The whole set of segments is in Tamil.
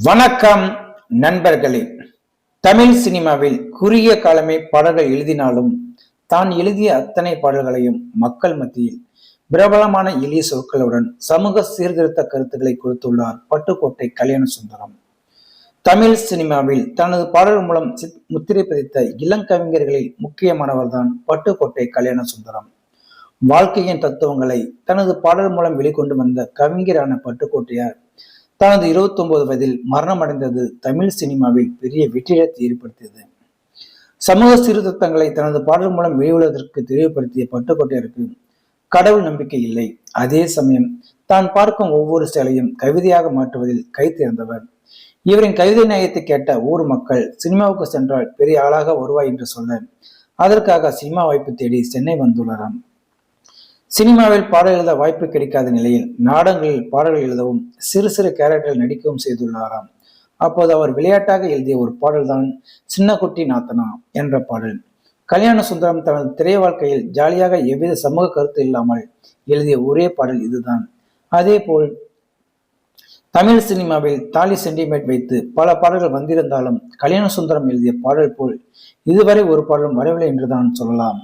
வணக்கம் நண்பர்களே. தமிழ் சினிமாவில் குறுகிய காலமே பாடல்கள் எழுதினாலும் தான் எழுதிய அத்தனை பாடல்களையும் மக்கள் மத்தியில் பிரபலமான எளிய சொற்களுடன் சமூக சீர்திருத்த கருத்துக்களை கொடுத்துள்ளார் பட்டுக்கோட்டை கல்யாண சுந்தரம் தமிழ் சினிமாவில் தனது பாடல் மூலம் சித்- முத்திரை பதித்த இளங்கவிஞர்களில் முக்கியமானவர்தான் பட்டுக்கோட்டை கல்யாண சுந்தரம் வாழ்க்கையின் தத்துவங்களை தனது பாடல் மூலம் வெளிக்கொண்டு வந்த கவிஞரான பட்டுக்கோட்டையார் தனது 29 வயதில் மரணமடைந்தது தமிழ் சினிமாவில் பெரிய வெற்றிடத்தை ஏற்படுத்தியது. சமூக சீர்திருத்தங்களை தனது பாடல் மூலம் வெளியுள்ளதற்கு தெளிவுபடுத்திய பட்டுக்கோட்டையருக்கு கடவுள் நம்பிக்கை இல்லை. அதே சமயம் தான் பார்க்கும் ஒவ்வொரு செயலையும் கவிதையாக மாற்றுவதில் கை தேர்ந்தவர். இவரின் கவிதை நயத்தை கேட்ட ஊர் மக்கள் சினிமாவுக்கு சென்றால் பெரிய ஆளாக வருவாய் என்று சொல்ல அதற்காக சினிமா வாய்ப்பு தேடி சென்னை வந்துள்ளாராம் சினிமாவில் பாடல் எழுத வாய்ப்பு கிடைக்காத நிலையில் நாடகங்களில் பாடல்கள் எழுதவும் சிறு சிறு கேரக்டரில் நடிக்கவும் செய்துள்ளாராம். அப்போது அவர் விளையாட்டாக எழுதிய ஒரு பாடல்தான் சின்ன குட்டி நாத்தனா என்ற பாடல். கல்யாண சுந்தரம் தனது திரை வாழ்க்கையில் ஜாலியாக எவ்வித சமூக கருத்து இல்லாமல் எழுதிய ஒரே பாடல் இதுதான். அதேபோல் தமிழ் சினிமாவில் தாலி சென்டிமேட் வைத்து பல பாடல்கள் வந்திருந்தாலும் கல்யாண சுந்தரம் எழுதிய பாடல் போல் இதுவரை ஒரு பாடலும் வரவில்லை என்றுதான் சொல்லலாம்.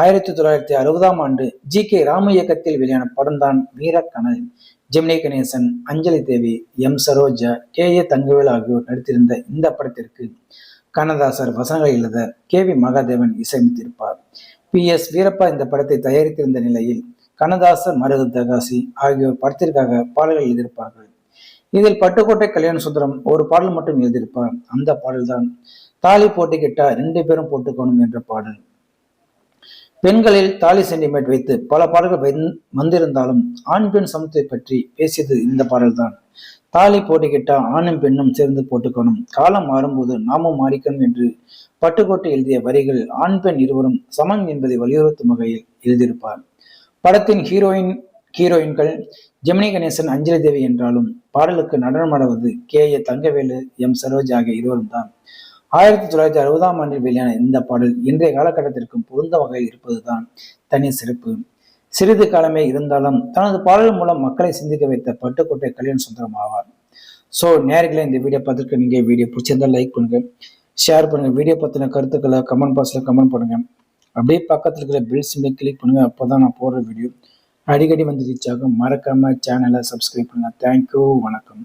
ஆயிரத்தி தொள்ளாயிரத்தி அறுபதாம் ஆண்டு ஜி கே ராம இயக்கத்தில் வெளியான படம்தான் Veerakanal Gemini Ganesan Anjali Devi M Saroja K A Thangavel ஆகியோர் நடித்திருந்த இந்த படத்திற்கு கண்ணதாசர் வசனங்களை எழுத கே வி மகாதேவன் இசையமைத்திருப்பார். பி எஸ் வீரப்பா இந்த படத்தை தயாரித்திருந்த நிலையில் கண்ணதாசர் மருது தகாசி ஆகியோர் படத்திற்காக பாடல்கள் எழுதியிருப்பார்கள். இதில் பட்டுக்கோட்டை கல்யாண சுந்தரம் ஒரு பாடல் மட்டும் எழுதியிருப்பார். அந்த பாடல்தான் தாலி போட்டுக்கிட்டா ரெண்டு பேரும் போட்டுக்கணும் என்ற பாடல். பெண்களில் தாலி சென்டிமேட் வைத்து பல பாடல்கள் வந்திருந்தாலும் ஆண் பெண் சமத்தை பற்றி பேசியது இந்த பாடல்தான். தாலி போட்டுக்கிட்டா ஆணும் பெண்ணும் சேர்ந்து போட்டுக்கணும். காலம் மாறும்போது நாமும் மாறிக்கணும் என்று பட்டுக்கோட்டை எழுதிய வரிகள் ஆண் பெண் இருவரும் சமம் என்பதை வலியுறுத்தும் வகையில் எழுதியிருப்பார். படத்தின் ஹீரோயின் ஹீரோயின்கள் ஜெமினி கணேசன் அஞ்சலி தேவி என்றாலும் பாடலுக்கு நடனமாடுவது K A Thangavelu M Saroj ஆகிய இருவரும் தான் ஆயிரத்தி தொள்ளாயிரத்தி அறுபதாம் ஆண்டில் வெளியான இந்த பாடல் இன்றைய காலகட்டத்திற்கும் பொருந்த வகையில் இருப்பதுதான் தனி சிறப்பு. சிறிது காலமே இருந்தாலும் தனது பாடல் மூலம் மக்களை சிந்திக்க வைத்த பட்டுக்கோட்டை கல்யாண சுந்தரம் ஆவார். ஸோ நேர்களே இந்த வீடியோ பார்த்துட்டு நீங்க வீடியோ பிடிச்சிருந்தா லைக் பண்ணுங்க ஷேர் பண்ணுங்க வீடியோ பத்தின கருத்துக்களை கமெண்ட் பாக்ஸில் கமெண்ட் பண்ணுங்க. அப்படியே பக்கத்துல இருக்கிற பில் சிம்லை கிளிக் பண்ணுங்க அப்பதான் நான் போடுற வீடியோ அடிக்கடி வந்து ரீச் ஆகும். மறக்காம சேனலை சப்ஸ்கிரைப் பண்ணுங்க. தேங்க்யூ வணக்கம்.